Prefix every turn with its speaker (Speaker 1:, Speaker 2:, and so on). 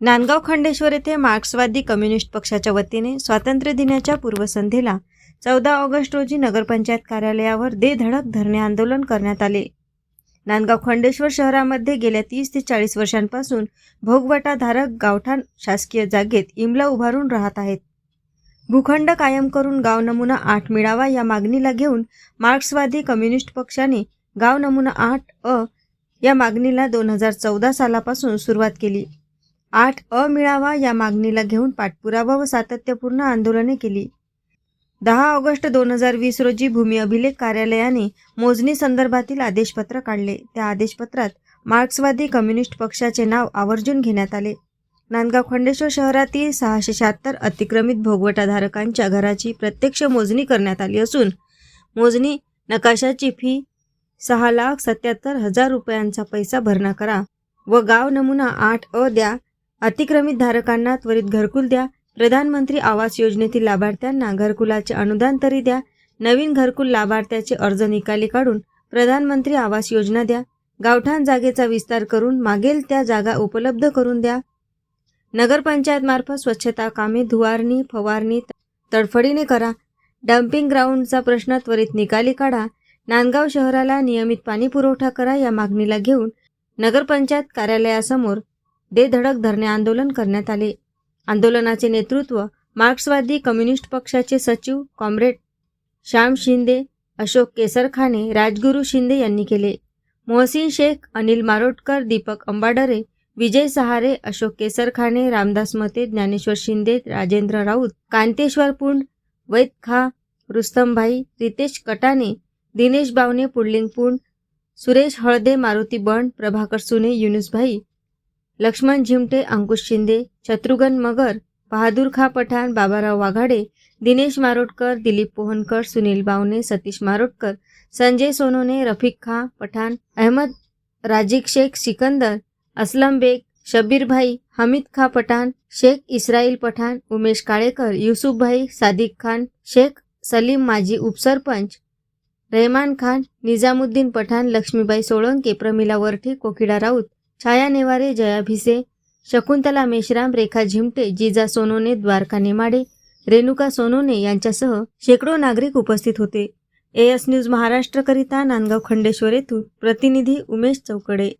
Speaker 1: नांदगाव खंडेश्वर येथे मार्क्सवादी कम्युनिस्ट पक्षाच्या वतीने स्वातंत्र्य दिनाच्या पूर्वसंध्येला चौदा ऑगस्ट रोजी नगरपंचायत कार्यालयावर दे धडक धरणे आंदोलन करण्यात आले. नांदगाव खंडेश्वर शहरामध्ये गेल्या तीस ते चाळीस वर्षांपासून भोगवटाधारक गावठाण शासकीय जागेत इमला उभारून राहत आहेत. भूखंड कायम करून गाव नमुना आठ मिळावा या मागणीला घेऊन मार्क्सवादी कम्युनिस्ट पक्षाने गाव नमुना आठ अ या मागणीला दोन हजार चौदा सालापासून सुरुवात केली. आठ अ मिळावा या मागणीला घेऊन पाठपुरावा व सातत्यपूर्ण आंदोलने केली. दहा ऑगस्ट दोन हजार वीस रोजी भूमी अभिलेख कार्यालयाने मोजणी संदर्भातील आदेशपत्र काढले. त्या आदेशपत्रात मार्क्सवादी कम्युनिस्ट पक्षाचे नाव आवर्जून घेण्यात आले. नांदगाव खंडेश्वर शहरातील सहाशे शहात्तर अतिक्रमित भोगवटाधारकांच्या घराची प्रत्यक्ष मोजणी करण्यात आली असून मोजणी नकाशाची फी सहा लाख सत्याहत्तर हजार रुपयांचा पैसा भरणा करा व गाव नमुना आठ अ द्या अतिक्रमित धारकांना त्वरित घरकुल द्या. प्रधानमंत्री आवास योजनेतील लाभार्थ्यांना घरकुलाचे अनुदान तरी द्या. नवीन घरकुल लाभार्थ्याचे अर्ज निकाली काढून प्रधानमंत्री आवास योजना द्या. गावठाण जागेचा विस्तार करून मागेल त्या जागा उपलब्ध करून द्या. नगरपंचायतमार्फत स्वच्छता कामे धुवारणी फवारणी तडफडीने करा. डम्पिंग ग्राउंडचा प्रश्न त्वरित निकाली काढा. नांदगाव शहराला नियमित पाणी पुरवठा करा या मागणीला घेऊन नगरपंचायत कार्यालयासमोर दे धडक धरणे आंदोलन करण्यात आले. आंदोलनाचे नेतृत्व मार्क्सवादी कम्युनिस्ट पक्षाचे सचिव कॉम्रेड श्याम शिंदे अशोक केसरखाने राजगुरू शिंदे यांनी केले. मोहसिन शेख अनिल मारोटकर दीपक अंबाडरे विजय सहारे अशोक केसरखाने रामदास मते ज्ञानेश्वर शिंदे राजेंद्र राऊत कांतेश्वर पुंड वैद खा रुस्तमभाई रितेश कटाने दिनेश बावने पुडलिंग पुंड सुरेश हळदे मारुती बंड प्रभाकर सुने युनुसभाई लक्ष्मण झिमटे अंकुश शिंदे शत्रुघ्न मगर बहादूर खा पठाण बाबाराव वाघाडे दिनेश मारोटकर दिलीप पोहनकर सुनील बावने सतीश मारोटकर संजय सोनोने रफिक खा पठाण अहमद राजिक शेख सिकंदर असलम बेग शबीरभाई हमीद खा पठाण शेख इस्राईल पठाण उमेश काळेकर युसुफभाई सादिक खान शेख सलीम माजी उपसरपंच रहमान खान निजामुद्दीन पठाण लक्ष्मीबाई सोळंके प्रमिला वरठी कोकिडा राऊत छाया नेवारे जया भिसे शकुंतला मेश्राम रेखा झिमटे जिजा सोनोने द्वारका नेमाडे रेणुका सोनोने यांच्यासह शेकडो नागरिक उपस्थित होते. एएस न्यूज महाराष्ट्रकरिता नांदगाव खंडेश्वर येथून प्रतिनिधी उमेश चौकडे.